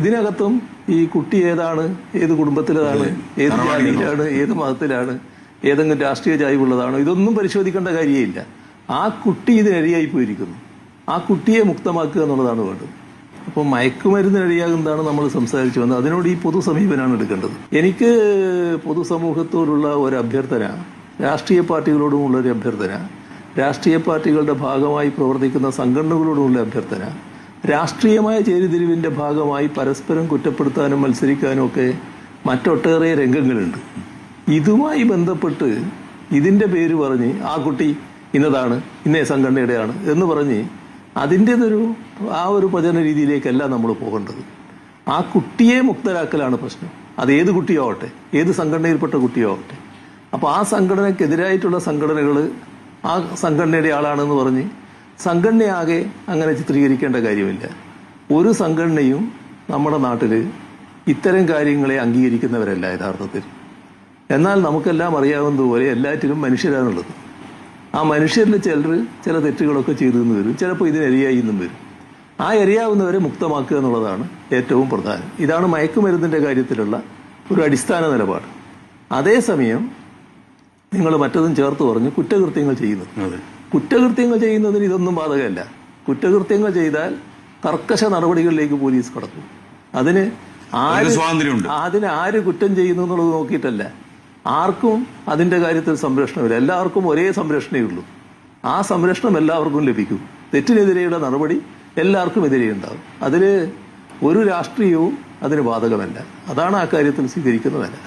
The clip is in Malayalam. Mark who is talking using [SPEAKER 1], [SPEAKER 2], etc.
[SPEAKER 1] ഇതിനകത്തും ഈ കുട്ടി ഏതാണ് ഏത് കുടുംബത്തിലേതാണ് ഏത് ജാതിയിലാണ് ഏത് മതത്തിലാണ് ഏതെങ്കിലും രാഷ്ട്രീയ ചായ്വുള്ളതാണോ ഇതൊന്നും പരിശോധിക്കേണ്ട കാര്യമില്ല. ആ കുട്ടി ഇതിനിരയായി പോയിരിക്കുന്നു. ആ കുട്ടിയെ മുക്തമാക്കുക എന്നുള്ളതാണ് വേണ്ടത്. അപ്പോൾ മയക്കുമരുന്നിനിരയാകുന്നതാണ് നമ്മൾ സംസാരിച്ചു വന്നത്. അതിനോട് ഈ പൊതു സമീപനമാണ് എടുക്കേണ്ടത്. എനിക്ക് പൊതുസമൂഹത്തോടുള്ള ഒരു അഭ്യർത്ഥന രാഷ്ട്രീയ പാർട്ടികളോടുമുള്ള ഒരു അഭ്യർത്ഥന രാഷ്ട്രീയ പാർട്ടികളുടെ ഭാഗമായി പ്രവർത്തിക്കുന്ന സംഘടനകളോടുമുള്ള അഭ്യർത്ഥന രാഷ്ട്രീയമായ ചേരിതിരിവിന്റെ ഭാഗമായി പരസ്പരം കുറ്റപ്പെടുത്താനും മത്സരിക്കാനും ഒക്കെ മറ്റൊട്ടേറെ രംഗങ്ങളുണ്ട്. ഇതുമായി ബന്ധപ്പെട്ട് ഇതിന്റെ പേര് പറഞ്ഞ് ആ കുട്ടി ഇന്നതാണ് ഇന്നേ സംഘടനയുടെയാണ് എന്ന് പറഞ്ഞ് അതിന്റെതൊരു ആ ഒരു പ്രചരണ രീതിയിലേക്കല്ല നമ്മൾ പോകേണ്ടത്. ആ കുട്ടിയെ മുക്തരാക്കലാണ് പ്രശ്നം. അത് ഏത് കുട്ടിയോ ആവട്ടെ ഏത് സംഘടനയിൽപ്പെട്ട കുട്ടിയോ ആവട്ടെ അപ്പോൾ ആ സംഘടനയ്ക്കെതിരായിട്ടുള്ള സംഘടനകൾ ആ സംഘടനയുടെ ആളാണെന്ന് പറഞ്ഞ് സംഘടനയാകെ അങ്ങനെ ചിത്രീകരിക്കേണ്ട കാര്യമില്ല. ഒരു സംഘടനയും നമ്മുടെ നാട്ടിൽ ഇത്തരം കാര്യങ്ങളെ അംഗീകരിക്കുന്നവരല്ല യഥാർത്ഥത്തിൽ. എന്നാൽ നമുക്കെല്ലാം അറിയാവുന്നതുപോലെ എല്ലാറ്റിലും മനുഷ്യരാണുള്ളത് ആ മനുഷ്യരിൽ ചിലർ ചില തെറ്റുകളൊക്കെ ചെയ്തു നിന്ന് വരും. ചിലപ്പോൾ ഇതിനെരിയായി നിന്നും വരും. ആ എരിയാവുന്നവരെ മുക്തമാക്കുക എന്നുള്ളതാണ് ഏറ്റവും പ്രധാനം. ഇതാണ് മയക്കുമരുന്നിന്റെ കാര്യത്തിലുള്ള ഒരു അടിസ്ഥാന നിലപാട്. അതേസമയം നിങ്ങൾ മറ്റതും ചേർത്ത് പറഞ്ഞ് കുറ്റകൃത്യങ്ങൾ
[SPEAKER 2] ചെയ്യുന്നു
[SPEAKER 1] കുറ്റകൃത്യങ്ങൾ ചെയ്യുന്നതിന് ഇതൊന്നും ബാധകമല്ല. കുറ്റകൃത്യങ്ങൾ ചെയ്താൽ കർക്കശ നടപടികളിലേക്ക് പോലീസ് കടക്കും. അതിന് ആര്
[SPEAKER 2] അതിന്
[SPEAKER 1] ആര് കുറ്റം ചെയ്യുന്നു എന്നുള്ളത് നോക്കിയിട്ടല്ല. ആർക്കും അതിന്റെ കാര്യത്തിൽ സംരക്ഷണമില്ല. എല്ലാവർക്കും ഒരേ സംരക്ഷണേ ഉള്ളൂ. ആ സംരക്ഷണം എല്ലാവർക്കും ലഭിക്കും. തെറ്റിനെതിരെയുള്ള നടപടി എല്ലാവർക്കും എതിരെ ഉണ്ടാകും. അതിൽ ഒരു രാഷ്ട്രീയവും അതിന് ബാധകമല്ല. അതാണ് ആ കാര്യത്തിൽ സ്വീകരിക്കുന്ന നില